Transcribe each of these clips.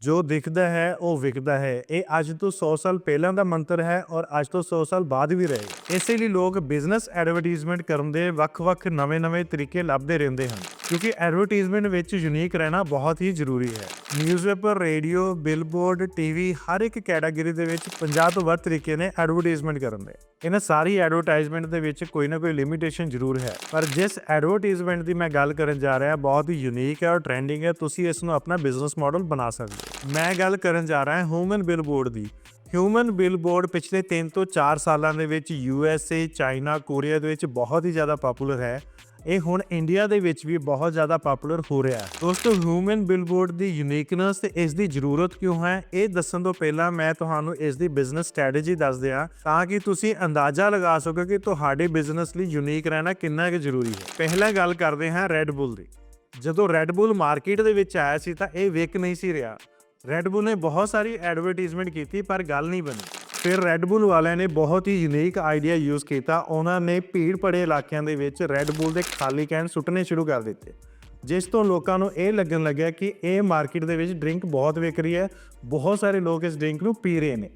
ਜੋ ਦਿਖਦਾ ਹੈ, ਉਹ ਵਿਕਦਾ ਹੈ। ਇਹ ਅੱਜ ਤੋਂ 100 ਸਾਲ ਪਹਿਲਾਂ ਦਾ ਮੰਤਰ ਹੈ ਔਰ ਅੱਜ ਤੋਂ 100 ਸਾਲ ਬਾਅਦ ਵੀ ਰਹੇ। ਇਸੇ ਲਈ ਲੋਕ ਬਿਜ਼ਨਸ ਐਡਵਰਟਾਈਜ਼ਮੈਂਟ ਕਰਨ ਦੇ ਵੱਖ-ਵੱਖ ਨਵੇਂ-ਨਵੇਂ ਤਰੀਕੇ ਲੱਭਦੇ ਰਹਿੰਦੇ ਹਨ। ਕਿਉਂਕਿ ਐਡਵਰਟਾਈਜ਼ਮੈਂਟ ਵਿੱਚ ਯੂਨੀਕ ਰਹਿਣਾ ਬਹੁਤ ਹੀ ਜ਼ਰੂਰੀ ਹੈ। ਨਿਊਜ਼ਪੇਪਰ ਰੇਡੀਓ ਬਿਲਬੋਰਡ ਟੀਵੀ ਹਰ ਇੱਕ ਕੈਟਾਗਰੀ ਦੇ ਵਿੱਚ 50 ਤੋਂ ਵੱਧ ਤਰੀਕੇ ਨੇ ਐਡਵਰਟਾਈਜ਼ਮੈਂਟ ਕਰਨ ਦੇ। ਇਹਨਾਂ ਸਾਰੀ ਐਡਵਰਟਾਈਜ਼ਮੈਂਟ ਦੇ ਵਿੱਚ ਕੋਈ ਨਾ ਕੋਈ ਲਿਮਿਟੇਸ਼ਨ ਜ਼ਰੂਰ ਹੈ। ਪਰ ਜਿਸ ਐਡਵਰਟਾਈਜ਼ਮੈਂਟ ਦੀ ਮੈਂ ਗੱਲ ਕਰਨ ਜਾ ਰਿਹਾ, ਬਹੁਤ ਹੀ ਯੂਨੀਕ ਹੈ ਔਰ ਟ੍ਰੈਂਡਿੰਗ ਹੈ, ਤੁਸੀਂ ਇਸ ਨੂੰ ਆਪਣਾ ਬਿਜ਼ਨਸ ਮਾਡਲ ਬਣਾ ਸਕਦੇ ਹੋ। ਮੈਂ ਗੱਲ ਕਰਨ ਜਾ ਰਿਹਾ ਹਾਂ ਹਿਊਮਨ ਬਿਲਬੋਰਡ ਦੀ। ਹਿਊਮਨ ਬਿਲਬੋਰਡ ਪਿਛਲੇ 3 ਤੋਂ 4 ਸਾਲਾਂ ਦੇ ਵਿੱਚ U S A China Korea ਦੇ ਵਿੱਚ ਬਹੁਤ ਹੀ ਜ਼ਿਆਦਾ ਪਪੂਲਰ ਹੈ। ਇਹ ਹੁਣ ਇੰਡੀਆ ਦੇ ਵਿੱਚ ਵੀ ਬਹੁਤ ਜ਼ਿਆਦਾ ਪਪੂਲਰ ਹੋ ਰਿਹਾ ਹੈ। ਦੋਸਤੋ ਹਿਊਮਨ ਬਿਲਬੋਰਡ ਦੀ ਯੂਨੀਕਨੈਸ ਤੇ ਇਸ ਦੀ ਜ਼ਰੂਰਤ ਕਿਉਂ ਹੈ? ਇਹ ਦੱਸਣ ਤੋਂ ਪਹਿਲਾਂ ਮੈਂ ਤੁਹਾਨੂੰ ਇਸ ਦੀ ਬਿਜ਼ਨਸ ਸਟ੍ਰੈਟਜੀ ਦੱਸ ਦਿਆਂ ਤਾਂ ਕਿ ਤੁਸੀਂ ਅੰਦਾਜ਼ਾ ਲਗਾ ਸਕੋ ਕਿ ਤੁਹਾਡੇ ਬਿਜ਼ਨਸ ਲਈ ਯੂਨੀਕ ਰਹਿਣਾ ਕਿੰਨਾ ਕੁ ਜ਼ਰੂਰੀ ਹੈ। ਪਹਿਲਾਂ ਗੱਲ ਕਰਦੇ ਹਾਂ ਰੈੱਡ ਬੁੱਲ ਦੀ। ਜਦੋਂ ਰੈੱਡ ਬੁੱਲ ਮਾਰਕੀਟ ਦੇ ਵਿੱਚ ਆਇਆ ਸੀ ਤਾਂ ਇਹ ਵਿਕ ਨਹੀਂ ਸੀ ਰਿਹਾ। ਰੈੱਡ ਬੁੱਲ ਨੇ ਬਹੁਤ ਸਾਰੀ ਐਡਵਰਟਾਈਜ਼ਮੈਂਟ ਕੀਤੀ ਪਰ ਗੱਲ ਨਹੀਂ ਬਣੀ। ਫਿਰ ਰੈਡਬੁਲ ਵਾਲਿਆਂ ਨੇ ਬਹੁਤ ਹੀ ਯੂਨੀਕ ਆਈਡੀਆ ਯੂਜ਼ ਕੀਤਾ। ਉਹਨਾਂ ਨੇ ਭੀੜ ਭੜੇ ਇਲਾਕਿਆਂ ਦੇ ਵਿੱਚ ਰੈਡਬੁਲ ਦੇ ਖਾਲੀ ਕੈਨ ਸੁੱਟਣੇ ਸ਼ੁਰੂ ਕਰ ਦਿੱਤੇ। ਜਿਸ ਤੋਂ ਲੋਕਾਂ ਨੂੰ ਇਹ ਲੱਗਣ ਲੱਗਿਆ ਕਿ ਇਹ ਮਾਰਕੀਟ ਦੇ ਵਿੱਚ ਡਰਿੰਕ ਬਹੁਤ ਵਿਕ ਰਹੀ ਹੈ। ਬਹੁਤ ਸਾਰੇ ਲੋਕ ਇਸ ਡਰਿੰਕ ਨੂੰ ਪੀ ਰਹੇ ਨੇ।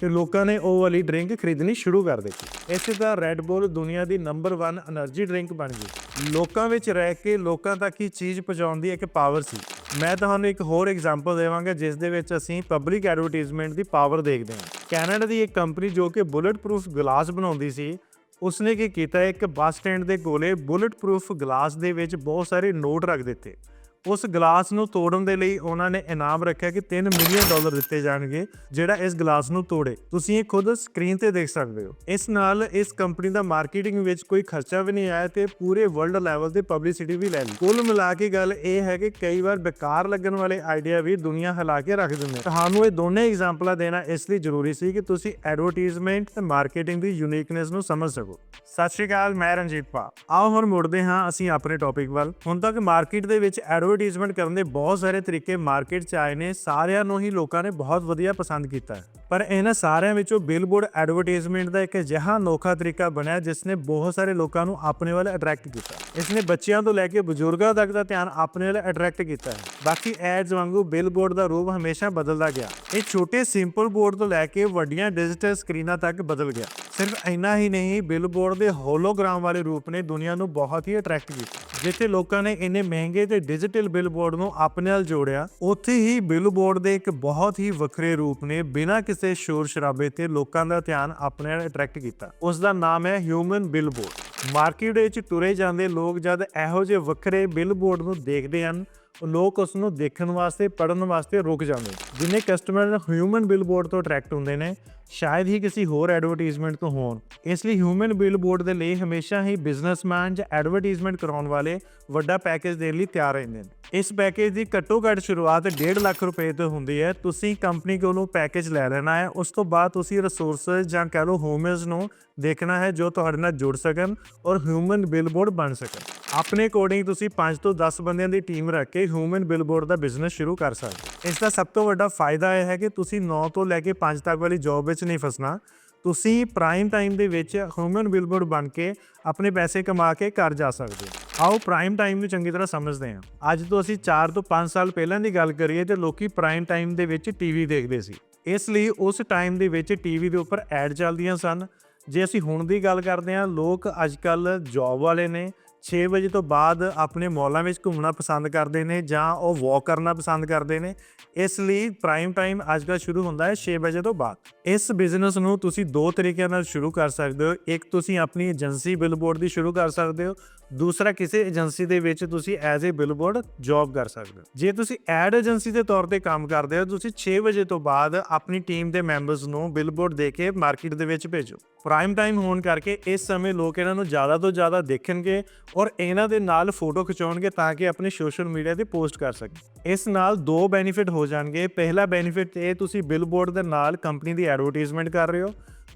ਤੇ ਲੋਕਾਂ ਨੇ ਉਹ ਵਾਲੀ ਡਰਿੰਕ ਖਰੀਦਣੀ ਸ਼ੁਰੂ ਕਰ ਦਿੱਤੀ। ਇਸੇ ਦਾ ਰੈੱਡ ਬੁੱਲ ਦੁਨੀਆ ਦੀ ਨੰਬਰ 1 એનર્ਜੀ ਡਰਿੰਕ ਬਣ ਗਈ। ਲੋਕਾਂ ਵਿੱਚ ਰਹਿ ਕੇ ਲੋਕਾਂ ਤੱਕ ਹੀ ਚੀਜ਼ ਪਹੁੰਚਾਉਣ ਦੀ ਇੱਕ ਪਾਵਰ ਸੀ। ਮੈਂ ਤੁਹਾਨੂੰ ਇੱਕ ਹੋਰ ਐਗਜ਼ਾਮਪਲ ਦੇਵਾਂਗਾ, ਜਿਸ ਦੇ ਵਿੱਚ ਅਸੀਂ ਪਬਲਿਕ ਐਡਵਰਟਾਈਜ਼ਮੈਂਟ ਦੀ ਪਾਵਰ ਦੇਖਦੇ ਹਾਂ। ਕੈਨੇਡਾ ਦੀ ਇੱਕ ਕੰਪਨੀ ਜੋ ਕਿ ਬੁਲਟ ਪ੍ਰੂਫ ਗਲਾਸ ਬਣਾਉਂਦੀ ਸੀ, ਉਸਨੇ ਕੀ ਕੀਤਾ, ਇੱਕ ਬੱਸ ਸਟੈਂਡ ਦੇ ਕੋਲੇ ਬੁਲਟ ਪ੍ਰੂਫ ਗਲਾਸ ਦੇ ਵਿੱਚ ਬਹੁਤ ਸਾਰੇ ਨੋਟ ਰੱਖ ਦਿੱਤੇ। ਉਸ ਗਲਾਸ ਨੂੰ ਤੋੜਨ ਦੇ ਲਈ ਉਹਨਾਂ ਨੇ ਇਨਾਮ ਰੱਖਿਆ ਕਿ 3 ਮਿਲੀਅਨ ਡਾਲਰ ਦਿੱਤੇ ਜਾਣਗੇ, ਜਿਹੜਾ ਇਸ ਗਲਾਸ ਨੂੰ ਤੋੜੇ। ਤੁਸੀਂ ਇਹ ਖੁਦ ਸਕਰੀਨ ਤੇ ਦੇਖ ਸਕਦੇ ਹੋ। ਇਸ ਨਾਲ ਇਸ ਕੰਪਨੀ ਦਾ ਮਾਰਕੀਟਿੰਗ ਵਿੱਚ ਕੋਈ ਖਰਚਾ ਵੀ ਨਹੀਂ ਆਇਆ ਤੇ ਪੂਰੇ ਵਰਲਡ ਲੈਵਲ ਤੇ ਪਬਲਿਸਿਟੀ ਵੀ ਲੈ ਲਈ। ਕੁੱਲ ਮਿਲਾ ਕੇ ਗੱਲ ਇਹ ਹੈ ਕਿ ਕਈ ਵਾਰ ਬੇਕਾਰ ਲੱਗਣ ਵਾਲੇ ਆਈਡੀਆ ਵੀ ਦੁਨੀਆ ਹਿਲਾ ਕੇ ਰੱਖ ਦਿੰਦੇ। ਤੁਹਾਨੂੰ ਇਹ ਦੋਨੇ ਐਗਜ਼ਾਮਪਲਾਂ ਦੇਣਾ ਇਸ ਲਈ ਜ਼ਰੂਰੀ ਸੀ ਕਿ ਤੁਸੀਂ ਐਡਵਰਟਾਈਜ਼ਮੈਂਟ ਤੇ ਮਾਰਕੀਟਿੰਗ ਦੀ ਯੂਨੀਕਨੈਸ ਨੂੰ ਸਮਝ ਸਕੋ। ਸਤਿ ਸ਼੍ਰੀ ਅਕਾਲ, ਮੈਂ ਰਣਜੀਤ ਪਾ ਆਓ ਹੁਣ ਮੁੜਦੇ ਹਾਂ ਅਸੀਂ ਆਪਣੇ ਟੌਪਿਕ ਵੱਲ। ਹੁਣ ਤੱਕ ਮਾਰਕੀਟ ਦੇ ਵਿੱਚ ਐਡਵਰਟਾਈਜ਼ਮੈਂਟ ਕਰਨ ਦੇ ਬਹੁਤ ਸਾਰੇ ਤਰੀਕੇ ਮਾਰਕੀਟ 'ਚ ਆਏ ਨੇ, ਸਾਰਿਆਂ ਨੂੰ ਹੀ ਲੋਕਾਂ ਨੇ ਬਹੁਤ ਵਧੀਆ ਪਸੰਦ ਕੀਤਾ ਹੈ। ਪਰ ਇਹਨਾਂ ਸਾਰਿਆਂ ਵਿੱਚੋਂ ਬਿਲਬੋਰਡ ਐਡਵਰਟਾਈਜ਼ਮੈਂਟ ਦਾ ਇੱਕ ਅਜਿਹਾ ਅਨੋਖਾ ਤਰੀਕਾ ਬਣਿਆ ਜਿਸ ਨੇ ਬਹੁਤ ਸਾਰੇ ਲੋਕਾਂ ਨੂੰ ਆਪਣੇ ਵੱਲ ਅਟਰੈਕਟ ਕੀਤਾ। ਇਸ ਨੇ ਬੱਚਿਆਂ ਤੋਂ ਲੈ ਕੇ ਬਜ਼ੁਰਗਾਂ ਤੱਕ ਦਾ ਧਿਆਨ ਆਪਣੇ ਵੱਲ ਅਟਰੈਕਟ ਕੀਤਾ ਹੈ। ਬਾਕੀ ਐਡਸ ਵਾਂਗੂ ਬਿਲਬੋਰਡ ਦਾ ਰੂਪ ਹਮੇਸ਼ਾ ਬਦਲਦਾ ਗਿਆ। ਇਹ ਛੋਟੇ ਸਿੰਪਲ ਬੋਰਡ ਤੋਂ ਲੈ ਕੇ ਵੱਡੀਆਂ ਡਿਜੀਟਲ ਸਕਰੀਨਾਂ ਤੱਕ ਬਦਲ ਗਿਆ। ਸਿਰਫ ਇੰਨਾ ਹੀ ਨਹੀਂ ਬਿਲਬੋਰਡ ਦੇ ਹੋਲੋਗ੍ਰਾਮ ਵਾਲੇ ਰੂਪ ਨੇ ਦੁਨੀਆ ਨੂੰ ਬਹੁਤ ਹੀ ਅਟਰੈਕਟ ਕੀਤਾ। ਜਿੱਥੇ ਲੋਕਾਂ ਨੇ ਇੰਨੇ ਮਹਿੰਗੇ ਤੇ ਡਿਜੀਟਲ ਬਿਲਬੋਰਡ ਨੂੰ ਆਪਣੇ ਨਾਲ ਜੋੜਿਆ, ਉੱਥੇ ਹੀ ਬਿਲਬੋਰਡ ਦੇ ਇੱਕ ਬਹੁਤ ਹੀ ਵੱਖਰੇ ਰੂਪ ਨੇ ਬਿਨਾਂ ਕਿਸੇ ਸ਼ੋਰ ਸ਼ਰਾਬੇ ਤੇ ਲੋਕਾਂ ਦਾ ਧਿਆਨ ਆਪਣੇ ਨਾਲ ਅਟਰੈਕਟ ਕੀਤਾ। ਉਸ ਦਾ ਨਾਮ ਹੈ ਹਿਊਮਨ ਬਿਲਬੋਰਡ ਮਾਰਕੀਟ ਵਿੱਚ ਤੁਰੇ ਜਾਂਦੇ ਲੋਕ ਜਦ ਇਹੋ ਜਿਹੇ ਵੱਖਰੇ ਬਿਲਬੋਰਡ ਨੂੰ ਦੇਖਦੇ ਹਨ, ਲੋਕ ਉਸ ਨੂੰ ਦੇਖਣ ਵਾਸਤੇ ਪੜਨ ਵਾਸਤੇ ਰੁਕ ਜਾਂਦੇ ਜਿੰਨੇ ਕਸਟਮਰ ਹਿਊਮਨ ਬਿਲਬੋਰਡ ਤੋਂ ਅਟਰੈਕਟ ਹੁੰਦੇ ਨੇ ਸ਼ਾਇਦ ਹੀ ਕਿਸੇ ਹੋਰ ਐਡਵਰਟਾਈਜ਼ਮੈਂਟ ਤੋਂ ਹੋਣ ਇਸ ਲਈ ਹਿਊਮਨ ਬਿਲਬੋਰਡ ਦੇ ਲਈ ਹਮੇਸ਼ਾ ਹੀ ਬਿਜ਼ਨਸਮੈਨ ਜਾਂ ਐਡਵਰਟਾਈਜ਼ਮੈਂਟ ਕਰਾਉਣ ਵਾਲੇ ਵੱਡਾ ਪੈਕੇਜ ਦੇਣ ਲਈ ਤਿਆਰ ਰਹਿੰਦੇ ਨੇ ਇਸ ਪੈਕੇਜ ਦੀ ਘੱਟੋ ਘੱਟ ਸ਼ੁਰੂਆਤ 1.5 ਲੱਖ ਰੁਪਏ ਤੋਂ ਹੁੰਦੀ ਹੈ ਤੁਸੀਂ ਕੰਪਨੀ ਕੋਲੋਂ ਪੈਕੇਜ ਲੈ ਲੈਣਾ ਹੈ ਉਸ ਤੋਂ ਬਾਅਦ ਤੁਸੀਂ ਰਿਸੋਰਸਸ ਜਾਂ ਕਹ ਲਓ ਹੋਮਰਸ ਨੂੰ ਦੇਖਣਾ ਹੈ ਜੋ ਤੁਹਾਡੇ ਨਾਲ ਜੁੜ ਸਕਣ ਔਰ ਹਿਊਮਨ ਬਿਲਬੋਰਡ ਬਣ ਸਕਣ ਆਪਣੇ ਅਕੋਰਡਿੰਗ ਤੁਸੀਂ 5 ਤੋਂ 10 ਬੰਦਿਆਂ ਦੀ ਟੀਮ ਰੱਖ ਕੇ ਹਿਊਮਨ ਬਿਲਬੋਰਡ ਦਾ ਬਿਜ਼ਨਸ ਸ਼ੁਰੂ ਕਰ ਸਕਦੇ ਹੋ ਇਸ ਦਾ ਸਭ ਤੋਂ ਵੱਡਾ ਫਾਇਦਾ ਇਹ ਹੈ ਕਿ ਤੁਸੀਂ 9 ਤੋਂ ਲੈ ਕੇ 5 ਤੱਕ ਵਾਲੀ ਜੌਬ ਵਿੱਚ ਨਹੀਂ ਫਸਣਾ। ਤੁਸੀਂ ਪ੍ਰਾਈਮ ਟਾਈਮ ਦੇ ਵਿੱਚ ਹਿਊਮਨ ਬਿਲਬੋਰਡ ਬਣ ਕੇ ਆਪਣੇ ਪੈਸੇ ਕਮਾ ਕੇ ਘਰ ਜਾ ਸਕਦੇ ਹੋ। ਆਓ ਪ੍ਰਾਈਮ ਟਾਈਮ ਨੂੰ ਚੰਗੀ ਤਰ੍ਹਾਂ ਸਮਝਦੇ ਹਾਂ। ਅੱਜ ਤੋਂ ਅਸੀਂ 4 ਤੋਂ 5 ਸਾਲ ਪਹਿਲਾਂ ਦੀ ਗੱਲ ਕਰੀਏ ਤੇ ਲੋਕੀ ਪ੍ਰਾਈਮ ਟਾਈਮ ਦੇ ਵਿੱਚ ਟੀਵੀ ਦੇਖਦੇ ਸੀ। ਇਸ ਲਈ ਉਸ ਟਾਈਮ ਦੇ ਵਿੱਚ ਟੀਵੀ ਦੇ ਉੱਪਰ ਐਡ ਚੱਲਦੀਆਂ ਸਨ। ਜੇ ਅਸੀਂ ਹੁਣ ਦੀ ਗੱਲ ਕਰਦੇ ਹਾਂ, ਲੋਕ ਅੱਜਕੱਲ ਜੌਬ ਵਾਲੇ ਨੇ 6 ਵਜੇ ਤੋਂ ਬਾਅਦ ਆਪਣੇ ਮੌਲਾਂ ਵਿੱਚ ਘੁੰਮਣਾ ਪਸੰਦ ਕਰਦੇ ਨੇ ਜਾਂ ਉਹ ਵਾਕ ਕਰਨਾ ਪਸੰਦ ਕਰਦੇ ਨੇ, ਇਸ ਲਈ ਪ੍ਰਾਈਮ ਟਾਈਮ ਅੱਜਕੱਲ ਸ਼ੁਰੂ ਹੁੰਦਾ ਹੈ 6 ਵਜੇ ਤੋਂ ਬਾਅਦ। ਇਸ ਬਿਜ਼ਨਸ ਨੂੰ ਤੁਸੀਂ ਦੋ ਤਰੀਕਿਆਂ ਨਾਲ ਸ਼ੁਰੂ ਕਰ ਸਕਦੇ ਹੋ। ਇੱਕ ਤੁਸੀਂ ਆਪਣੀ ਏਜੰਸੀ ਬਿਲਬੋਰਡ ਦੀ ਸ਼ੁਰੂ ਕਰ ਸਕਦੇ ਹੋ ਦੂਸਰਾ, ਕਿਸੇ ਏਜੰਸੀ ਦੇ ਵਿੱਚ ਤੁਸੀਂ ਐਜ਼ ਅ ਬਿਲਬੋਰਡ ਜੌਬ ਕਰ ਸਕਦੇ ਹੋ। ਜੇ ਤੁਸੀਂ ਐਡ ਏਜੰਸੀ ਦੇ ਤੌਰ ਤੇ ਕੰਮ ਕਰਦੇ ਹੋ, ਤੁਸੀਂ 6 ਵਜੇ ਤੋਂ ਬਾਅਦ ਆਪਣੀ ਟੀਮ ਦੇ ਮੈਂਬਰਸ ਨੂੰ ਬਿਲਬੋਰਡ ਦੇ ਕੇ ਮਾਰਕੀਟ ਦੇ ਵਿੱਚ ਭੇਜੋ। ਪ੍ਰਾਈਮ ਟਾਈਮ ਹੋਣ ਕਰਕੇ ਇਸ ਸਮੇਂ ਲੋਕ ਇਹਨਾਂ ਨੂੰ ਜ਼ਿਆਦਾ ਤੋਂ ਜ਼ਿਆਦਾ ਦੇਖਣਗੇ ਔਰ ਇਹਨਾਂ ਦੇ ਨਾਲ ਫੋਟੋ ਖਿਚਾਉਣਗੇ ਤਾਂ ਕਿ ਆਪਣੇ ਸੋਸ਼ਲ ਮੀਡੀਆ ਤੇ ਪੋਸਟ ਕਰ ਸਕਣ। ਇਸ ਨਾਲ ਦੋ ਬੈਨੀਫਿਟ ਹੋ ਜਾਣਗੇ। ਪਹਿਲਾ ਬੈਨੀਫਿਟ ਇਹ, ਤੁਸੀਂ ਬਿਲਬੋਰਡ ਦੇ ਨਾਲ ਕੰਪਨੀ ਦੀ ਐਡਵਰਟਾਈਜ਼ਮੈਂਟ ਕਰ ਰਹੇ ਹੋ।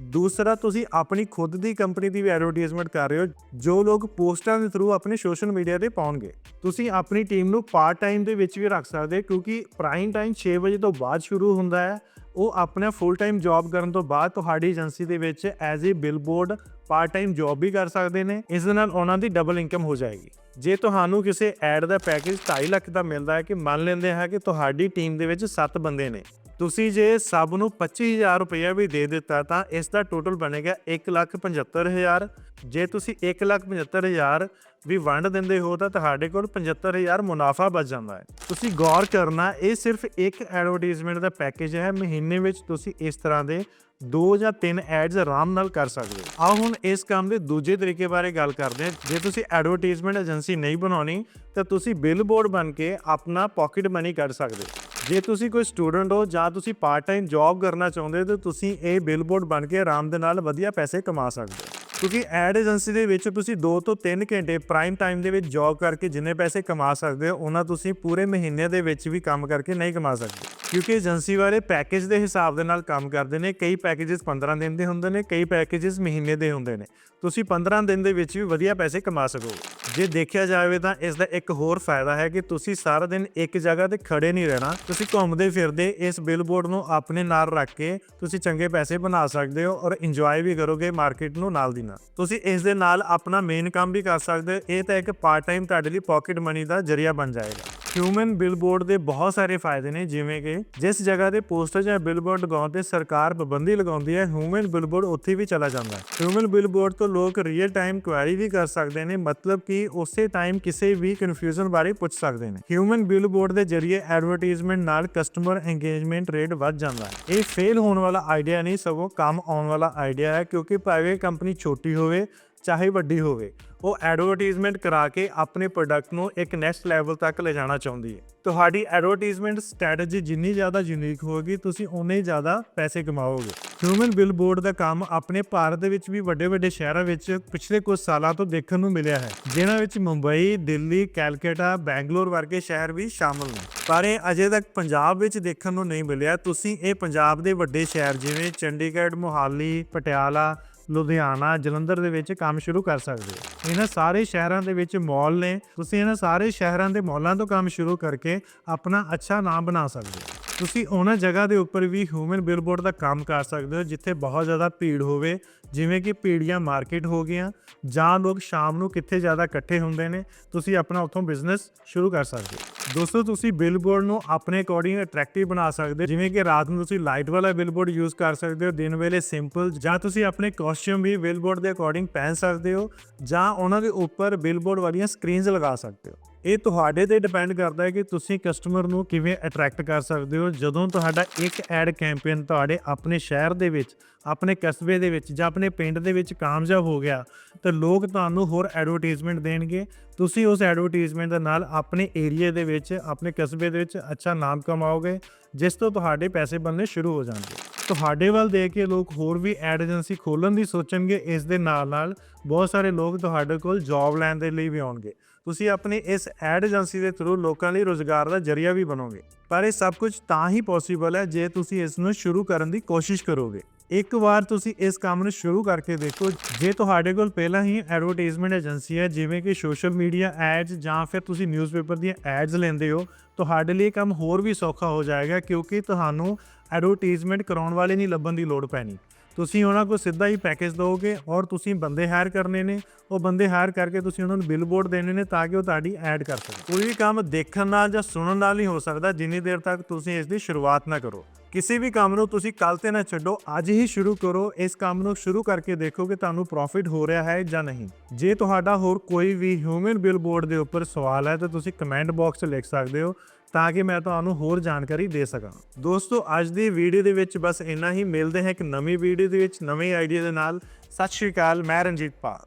ਦੂਸਰਾ, ਤੁਸੀਂ ਆਪਣੀ ਖੁਦ ਦੀ ਕੰਪਨੀ ਦੀ ਵੀ ਐਡਵਰਟਾਈਜ਼ਮੈਂਟ ਕਰ ਰਹੇ ਹੋ, ਜੋ ਲੋਕ ਪੋਸਟਾਂ ਦੇ ਥਰੂ ਆਪਣੇ ਸੋਸ਼ਲ ਮੀਡੀਆ ਤੇ ਪਾਉਣਗੇ। ਤੁਸੀਂ ਆਪਣੀ ਟੀਮ ਨੂੰ ਪਾਰਟ ਟਾਈਮ ਦੇ ਵਿੱਚ ਵੀ ਰੱਖ ਸਕਦੇ ਹੋ, ਕਿਉਂਕਿ ਪ੍ਰਾਈਮ ਟਾਈਮ 6 ਵਜੇ ਤੋਂ ਬਾਅਦ ਸ਼ੁਰੂ ਹੁੰਦਾ ਹੈ। ਉਹ ਆਪਣਾ ਫੁੱਲ ਟਾਈਮ ਜੌਬ ਕਰਨ ਤੋਂ ਬਾਅਦ ਤੁਹਾਡੀ ਏਜੰਸੀ ਦੇ ਵਿੱਚ as a billboard part time job ਵੀ ਕਰ ਸਕਦੇ ਨੇ। ਇਸ ਦੇ ਨਾਲ ਉਹਨਾਂ ਦੀ ਡਬਲ ਇਨਕਮ ਹੋ ਜਾਏਗੀ। ਜੇ ਤੁਹਾਨੂੰ ਕਿਸੇ ਐਡ ਦਾ ਪੈਕੇਜ 2.5 ਲੱਖ ਦਾ ਮਿਲਦਾ ਹੈ, ਕਿ ਮੰਨ ਲੈਂਦੇ ਹਾਂ ਕਿ ਤੁਹਾਡੀ ਟੀਮ ਦੇ ਵਿੱਚ 7 ਬੰਦੇ ਨੇ ਤੁਸੀਂ ਜੇ ਸਭ ਨੂੰ 25000 ਰੁਪਏ ਵੀ ਦੇ ਦਿੱਤਾ ਤਾਂ ਇਸ ਦਾ ਟੋਟਲ ਬਣੇਗਾ 175000 ਜੇ ਤੁਸੀਂ 175000 ਵੀ ਵੰਡ ਦਿੰਦੇ ਹੋ ਤਾਂ ਤੁਹਾਡੇ ਕੋਲ 75000 ਮੁਨਾਫਾ ਬਚ ਜਾਂਦਾ ਹੈ। ਤੁਸੀਂ ਗੌਰ ਕਰਨਾ, ਇਹ ਸਿਰਫ ਇੱਕ ਐਡਵਰਟਾਈਜ਼ਮੈਂਟ ਦਾ ਪੈਕੇਜ ਹੈ। ਮਹੀਨੇ ਵਿੱਚ ਤੁਸੀਂ ਇਸ ਤਰ੍ਹਾਂ ਦੇ ਦੋ ਜਾਂ ਤਿੰਨ ਐਡਸ ਆਰਾਮ ਨਾਲ ਕਰ ਸਕਦੇ ਹੋ। ਆਓ ਹੁਣ ਇਸ ਕੰਮ ਦੇ ਦੂਜੇ ਤਰੀਕੇ ਬਾਰੇ ਗੱਲ ਕਰਦੇ ਹਾਂ। ਜੇ ਤੁਸੀਂ ਐਡਵਰਟਾਈਜ਼ਮੈਂਟ ਏਜੰਸੀ ਨਹੀਂ ਬਣਾਉਣੀ, ਤਾਂ ਤੁਸੀਂ ਬਿਲਬੋਰਡ ਬਣ ਕੇ ਆਪਣਾ ਪਾਕਟ ਮਨੀ ਕੱਢ ਸਕਦੇ ਹੋ। ਜੇ ਤੁਸੀਂ ਕੋਈ ਸਟੂਡੈਂਟ ਹੋ ਜਾਂ ਤੁਸੀਂ ਪਾਰਟ ਟਾਈਮ ਜੌਬ ਕਰਨਾ ਚਾਹੁੰਦੇ ਹੋ, ਤਾਂ ਤੁਸੀਂ ਇਹ ਬਿਲਬੋਰਡ ਬਣ ਕੇ ਆਰਾਮ ਦੇ ਨਾਲ ਵਧੀਆ ਪੈਸੇ ਕਮਾ ਸਕਦੇ ਹੋ। ਕਿਉਂਕਿ ਐਡ ਏਜੰਸੀ ਦੇ ਵਿੱਚ ਤੁਸੀਂ 2 ਤੋਂ 3 ਘੰਟੇ ਪ੍ਰਾਈਮ ਟਾਈਮ ਦੇ ਵਿੱਚ ਜੌਬ ਕਰਕੇ ਜਿੰਨੇ ਪੈਸੇ ਕਮਾ ਸਕਦੇ ਹੋ, ਉਹਨਾਂ ਤੁਸੀਂ ਪੂਰੇ ਮਹੀਨੇ ਦੇ ਵਿੱਚ ਵੀ ਕੰਮ ਕਰਕੇ ਨਹੀਂ ਕਮਾ ਸਕਦੇ। ਕਿਉਂਕਿ ਏਜੰਸੀ ਵਾਲੇ ਪੈਕੇਜ ਦੇ ਹਿਸਾਬ ਦੇ ਨਾਲ ਕੰਮ ਕਰਦੇ ਨੇ, ਕਈ ਪੈਕੇजेस 15 ਦਿਨ ਦੇ ਹੁੰਦੇ ਨੇ, ਕਈ ਪੈਕੇजेस ਮਹੀਨੇ ਦੇ ਹੁੰਦੇ ਨੇ। ਤੁਸੀਂ 15 ਦਿਨ ਦੇ ਵਿੱਚ ਵੀ ਵਧੀਆ ਪੈਸੇ ਕਮਾ ਸਕੋ। ਜੇ ਦੇਖਿਆ ਜਾਵੇ ਤਾਂ ਇਸ ਦਾ ਇੱਕ ਹੋਰ ਫਾਇਦਾ ਹੈ ਕਿ ਤੁਸੀਂ ਸਾਰਾ ਦਿਨ ਇੱਕ ਜਗ੍ਹਾ ਤੇ ਖੜੇ ਨਹੀਂ ਰਹਿਣਾ। ਤੁਸੀਂ ਘੁੰਮਦੇ ਫਿਰਦੇ ਇਸ ਬਿਲਬੋਰਡ ਨੂੰ ਆਪਣੇ ਨਾਲ ਰੱਖ ਕੇ ਤੁਸੀਂ ਚੰਗੇ ਪੈਸੇ ਬਣਾ ਸਕਦੇ ਹੋ ਔਰ ਇੰਜੋਏ ਵੀ ਕਰੋਗੇ ਮਾਰਕੀਟ ਨੂੰ ਨਾਲ ਦੀ ਨਾਲ। ਤੁਸੀਂ ਇਸ ਦੇ ਨਾਲ ਆਪਣਾ ਮੇਨ ਕੰਮ ਵੀ ਕਰ ਸਕਦੇ ਹੋ। ਇਹ ਤਾਂ ਇੱਕ ਪਾਰਟ ਟਾਈਮ ਤੁਹਾਡੇ ਲਈ ਪਾਕਟ ਮਨੀ ਦਾ ਜ਼ਰੀਆ ਬਣ ਜਾਏਗਾ। ਹਿਊਮਨ ਬਿਲਬੋਰਡ ਦੇ ਬਹੁਤ ਸਾਰੇ ਫਾਇਦੇ ਨੇ, ਜਿਵੇਂ ਕਿ ਜਿਸ ਜਗ੍ਹਾ ਤੇ ਪੋਸਟਰ ਜਾਂ ਬਿਲਬੋਰਡ ਲਗਾਉਣ ਤੇ ਸਰਕਾਰ ਪਾਬੰਦੀ ਲਗਾਉਂਦੀ ਹੈ ਹਿਊਮਨ ਬਿਲਬੋਰਡ ਉੱਥੇ ਵੀ ਚਲਾ ਜਾਂਦਾ ਹੈ। ਹਿਊਮਨ ਬਿਲਬੋਰਡ ਤੋਂ ਲੋਕ ਰੀਅਲ ਟਾਈਮ ਕੁਐਰੀ ਵੀ ਕਰ ਸਕਦੇ ਨੇ, ਮਤਲਬ ਕਿ ਉਸੇ ਟਾਈਮ ਕਿਸੇ ਵੀ ਕਨਫਿਊਜ਼ਨ ਬਾਰੇ ਪੁੱਛ ਸਕਦੇ ਨੇ। ਹਿਊਮਨ ਬਿਲਬੋਰਡ ਦੇ ਜ਼ਰੀਏ ਐਡਵਰਟਾਈਜ਼ਮੈਂਟ ਨਾਲ ਕਸਟਮਰ ਇੰਗੇਜਮੈਂਟ ਰੇਟ ਵੱਧ ਜਾਂਦਾ ਹੈ। ਇਹ ਫੇਲ ਹੋਣ ਵਾਲਾ ਆਈਡੀਆ ਨਹੀਂ, ਸਗੋਂ ਕੰਮ ਆਉਣ ਵਾਲਾ ਆਈਡੀਆ ਹੈ, ਕਿਉਂਕਿ ਭਾਵੇਂ ਕੰਪਨੀ ਛੋਟੀ ਹੋਵੇ ਚਾਹੇ ਵੱਡੀ ਹੋਵੇ, ਉਹ ਐਡਵਰਟਾਈਜ਼ਮੈਂਟ ਕਰਾ ਕੇ ਆਪਣੇ ਪ੍ਰੋਡਕਟ ਨੂੰ ਇੱਕ ਨੈਕਸਟ ਲੈਵਲ ਤੱਕ ਲੈ ਜਾਣਾ ਚਾਹੁੰਦੀ ਹੈ। ਤੁਹਾਡੀ ਐਡਵਰਟਾਈਜ਼ਮੈਂਟ ਸਟ੍ਰੈਟਜੀ ਜਿੰਨੀ ਜ਼ਿਆਦਾ ਯੂਨੀਕ ਹੋਵੇਗੀ ਤੁਸੀਂ ਉਨੇ ਹੀ ਜ਼ਿਆਦਾ ਪੈਸੇ ਕਮਾਓਗੇ। ਹਿਊਮਨ ਬਿਲਬੋਰਡ ਦਾ ਕੰਮ ਆਪਣੇ ਭਾਰਤ ਦੇ ਵਿੱਚ ਵੀ ਵੱਡੇ ਵੱਡੇ ਸ਼ਹਿਰਾਂ ਵਿੱਚ ਪਿਛਲੇ ਕੁਝ ਸਾਲਾਂ ਤੋਂ ਦੇਖਣ ਨੂੰ ਮਿਲਿਆ ਹੈ, ਜਿਨ੍ਹਾਂ ਵਿੱਚ ਮੁੰਬਈ, ਦਿੱਲੀ, ਕੈਲਕਟਾ, ਬੈਂਗਲੌਰ ਵਰਗੇ ਸ਼ਹਿਰ ਵੀ ਸ਼ਾਮਲ ਨੇ। ਪਰ ਇਹ ਅਜੇ ਤੱਕ ਪੰਜਾਬ ਵਿੱਚ ਦੇਖਣ ਨੂੰ ਨਹੀਂ ਮਿਲਿਆ। ਤੁਸੀਂ ਇਹ ਪੰਜਾਬ ਦੇ ਵੱਡੇ ਸ਼ਹਿਰ ਜਿਵੇਂ ਚੰਡੀਗੜ੍ਹ, ਮੋਹਾਲੀ, ਪਟਿਆਲਾ ਲੁਧਿਆਣਾ, ਜਲੰਧਰ ਦੇ ਵਿੱਚ ਕੰਮ ਸ਼ੁਰੂ ਕਰ ਸਕਦੇ ਹੋ। ਇਹਨਾਂ ਸਾਰੇ ਸ਼ਹਿਰਾਂ ਦੇ ਵਿੱਚ ਮਾਲ ਨੇ, ਤੁਸੀਂ ਇਹਨਾਂ ਸਾਰੇ ਸ਼ਹਿਰਾਂ ਦੇ ਮਾਲਾਂ ਤੋਂ ਕੰਮ ਸ਼ੁਰੂ ਕਰਕੇ ਆਪਣਾ ਅੱਛਾ ਨਾਮ ਬਣਾ ਸਕਦੇ ਹੋ। ਤੁਸੀਂ ਉਹਨਾਂ ਜਗ੍ਹਾ ਦੇ ਉੱਪਰ ਵੀ ਹਿਊਮਨ ਬਿਲਬੋਰਡ ਦਾ ਕੰਮ ਕਰ ਸਕਦੇ ਹੋ, ਜਿੱਥੇ ਬਹੁਤ ਜ਼ਿਆਦਾ ਭੀੜ ਹੋਵੇ, ਜਿਵੇਂ ਕਿ ਪੀੜੀਆਂ ਮਾਰਕੀਟ ਹੋ ਗਈਆਂ, ਜਾਂ ਲੋਕ ਸ਼ਾਮ ਨੂੰ ਕਿੱਥੇ ਜ਼ਿਆਦਾ ਇਕੱਠੇ ਹੁੰਦੇ ਨੇ, ਤੁਸੀਂ ਆਪਣਾ ਉੱਥੋਂ ਬਿਜ਼ਨਸ ਸ਼ੁਰੂ ਕਰ ਸਕਦੇ ਹੋ। ਦੋਸਤੋ, ਤੁਸੀਂ ਬਿਲਬੋਰਡ ਨੂੰ ਆਪਣੇ ਅਕੋਰਡਿੰਗ ਅਟਰੈਕਟਿਵ ਬਣਾ ਸਕਦੇ ਹੋ, ਜਿਵੇਂ ਕਿ ਰਾਤ ਨੂੰ ਤੁਸੀਂ ਲਾਈਟ ਵਾਲਾ ਬਿਲਬੋਰਡ ਯੂਜ਼ ਕਰ ਸਕਦੇ ਹੋ, ਦਿਨ ਵੇਲੇ ਸਿੰਪਲ ਜਾਂ ਤੁਸੀਂ ਆਪਣੇ ਕਾਸਟਿਊਮ ਵੀ ਬਿਲਬੋਰਡ ਦੇ ਅਕੋਰਡਿੰਗ ਪਹਿਨ ਸਕਦੇ ਹੋ, ਜਾਂ ਉਹਨਾਂ ਦੇ ਉੱਪਰ ਬਿਲਬੋਰਡ ਵਾਲੀਆਂ ਸਕਰੀਨਸ ਲਗਾ ਸਕਦੇ ਹੋ। ਇਹ ਤੁਹਾਡੇ ਤੇ ਡਿਪੈਂਡ ਕਰਦਾ ਹੈ ਕਿ ਤੁਸੀਂ ਕਸਟਮਰ ਨੂੰ ਕਿਵੇਂ ਅਟਰੈਕਟ ਕਰ ਸਕਦੇ ਹੋ। ਜਦੋਂ ਤੁਹਾਡਾ ਇੱਕ ਐਡ ਕੈਂਪੇਨ ਤੁਹਾਡੇ ਆਪਣੇ ਸ਼ਹਿਰ ਦੇ ਵਿੱਚ, ਆਪਣੇ ਕਸਬੇ ਦੇ ਵਿੱਚ ਜਾਂ ਆਪਣੇ ਪਿੰਡ ਦੇ ਵਿੱਚ ਕਾਮਯਾਬ ਹੋ ਗਿਆ, ਤਾਂ ਲੋਕ ਤੁਹਾਨੂੰ ਹੋਰ ਐਡਵਰਟਾਈਜ਼ਮੈਂਟ ਦੇਣਗੇ। ਤੁਸੀਂ ਉਸ ਐਡਵਰਟਾਈਜ਼ਮੈਂਟ ਦੇ ਨਾਲ ਆਪਣੇ ਏਰੀਆ ਦੇ ਵਿੱਚ, ਆਪਣੇ ਕਸਬੇ ਦੇ ਵਿੱਚ ਅੱਛਾ ਨਾਮ ਕਮਾਓਗੇ, ਜਿਸ ਤੋਂ ਤੁਹਾਡੇ ਪੈਸੇ ਬਣਨੇ ਸ਼ੁਰੂ ਹੋ ਜਾਣਗੇ। ਤੁਹਾਡੇ ਵੱਲ ਦੇਖ ਕੇ ਲੋਕ ਹੋਰ ਵੀ ਐਡ ਏਜੰਸੀ ਖੋਲਣ ਦੀ ਸੋਚਣਗੇ। ਇਸ ਦੇ ਨਾਲ ਨਾਲ ਬਹੁਤ ਸਾਰੇ ਲੋਕ ਤੁਹਾਡੇ ਕੋਲ ਜੌਬ ਲੈਣ ਦੇ ਲਈ ਵੀ ਆਉਣਗੇ। ਤੁਸੀਂ ਆਪਣੀ ਇਸ ਐਡ ਏਜੰਸੀ ਦੇ ਥਰੂ ਲੋਕਾਂ ਲਈ ਰੋਜ਼ਗਾਰ ਦਾ ਜ਼ਰੀਆ ਵੀ ਬਣੋਗੇ। ਪਰ ਇਹ ਸਭ ਕੁਝ ਤਾਂ ਹੀ ਪੋਸੀਬਲ ਹੈ ਜੇ ਤੁਸੀਂ ਇਸ ਨੂੰ ਸ਼ੁਰੂ ਕਰਨ ਦੀ ਕੋਸ਼ਿਸ਼ ਕਰੋਗੇ। ਇੱਕ ਵਾਰ ਤੁਸੀਂ ਇਸ ਕੰਮ ਨੂੰ ਸ਼ੁਰੂ ਕਰਕੇ ਦੇਖੋ, ਜੇ ਤੁਹਾਡੇ ਕੋਲ ਪਹਿਲਾਂ ਹੀ ਐਡਵਰਟਾਈਜ਼ਮੈਂਟ ਏਜੰਸੀ ਹੈ, ਜਿਵੇਂ ਕਿ ਸੋਸ਼ਲ ਮੀਡੀਆ ਐਡਸ ਜਾਂ ਫਿਰ ਤੁਸੀਂ ਨਿਊਜ਼ਪੇਪਰ ਦੀਆਂ ਐਡਸ ਲੈਂਦੇ ਹੋ, ਤੁਹਾਡੇ ਲਈ ਇਹ ਕੰਮ ਹੋਰ ਵੀ ਸੌਖਾ ਹੋ ਜਾਏਗਾ ਕਿਉਂਕਿ ਤੁਹਾਨੂੰ ਐਡਵਰਟਾਈਜ਼ਮੈਂਟ ਕਰਾਉਣ ਵਾਲੇ ਨਹੀਂ ਲੱਭਣ ਦੀ ਲੋੜ ਪੈਣੀ। ਤੁਸੀਂ ਉਹਨਾਂ ਕੋਲ ਸਿੱਧਾ ਹੀ ਪੈਕੇਜ ਦਿਓਗੇ ਔਰ ਤੁਸੀਂ ਬੰਦੇ ਹਾਇਰ ਕਰਨੇ ਨੇ, ਉਹ ਬੰਦੇ ਹਾਇਰ ਕਰਕੇ ਤੁਸੀਂ ਉਹਨਾਂ ਨੂੰ ਬਿਲਬੋਰਡ ਦੇਣੇ ਨੇ ਤਾਂ ਕਿ ਉਹ ਤੁਹਾਡੀ ਐਡ ਕਰ ਸਕਣ। ਕੋਈ ਵੀ ਕੰਮ ਦੇਖਣ ਨਾਲ ਜਾਂ ਸੁਣਨ ਨਾਲ ਨਹੀਂ ਹੋ ਸਕਦਾ, ਜਿੰਨੀ ਦੇਰ ਤੱਕ ਤੁਸੀਂ ਇਸ ਦੀ ਸ਼ੁਰੂਆਤ ਨਾ ਕਰੋ। ਕਿਸੇ ਵੀ ਕੰਮ ਨੂੰ ਤੁਸੀਂ ਕੱਲ ਤੇ ਨਾ ਛੱਡੋ, ਅੱਜ ਹੀ ਸ਼ੁਰੂ ਕਰੋ, ਇਸ ਕੰਮ ਨੂੰ ਸ਼ੁਰੂ ਕਰਕੇ ਦੇਖੋ ਕਿ ਤੁਹਾਨੂੰ ਪ੍ਰੋਫਿਟ ਹੋ ਰਿਹਾ ਹੈ ਜਾਂ ਨਹੀਂ। ਜੇ ਤੁਹਾਡਾ ਹੋਰ ਕੋਈ ਵੀ ਹਿਊਮਨ ਬਿਲਬੋਰਡ ਦੇ ਉੱਪਰ ਸਵਾਲ ਹੈ, ਤਾਂ ਤੁਸੀਂ ਕਮੈਂਟ ਬਾਕਸ 'ਚ ਲਿਖ ਸਕਦੇ ਹੋ। ਤਾਂ ਕਿ ਮੈਂ ਤੁਹਾਨੂੰ ਹੋਰ ਜਾਣਕਾਰੀ ਦੇ ਸਕਾਂ। ਦੋਸਤੋ, ਅੱਜ ਦੀ ਵੀਡੀਓ ਦੇ ਵਿੱਚ ਬਸ ਇੰਨਾ ਹੀ। ਮਿਲਦੇ ਹਾਂ ਇੱਕ ਨਵੀਂ ਵੀਡੀਓ ਦੇ ਵਿੱਚ, ਨਵੇਂ ਆਈਡੀਆ ਦੇ ਨਾਲ। ਸਤਿ ਸ਼੍ਰੀ ਅਕਾਲ, ਮੈਂ ਰਣਜੀਤ ਪਾਲ।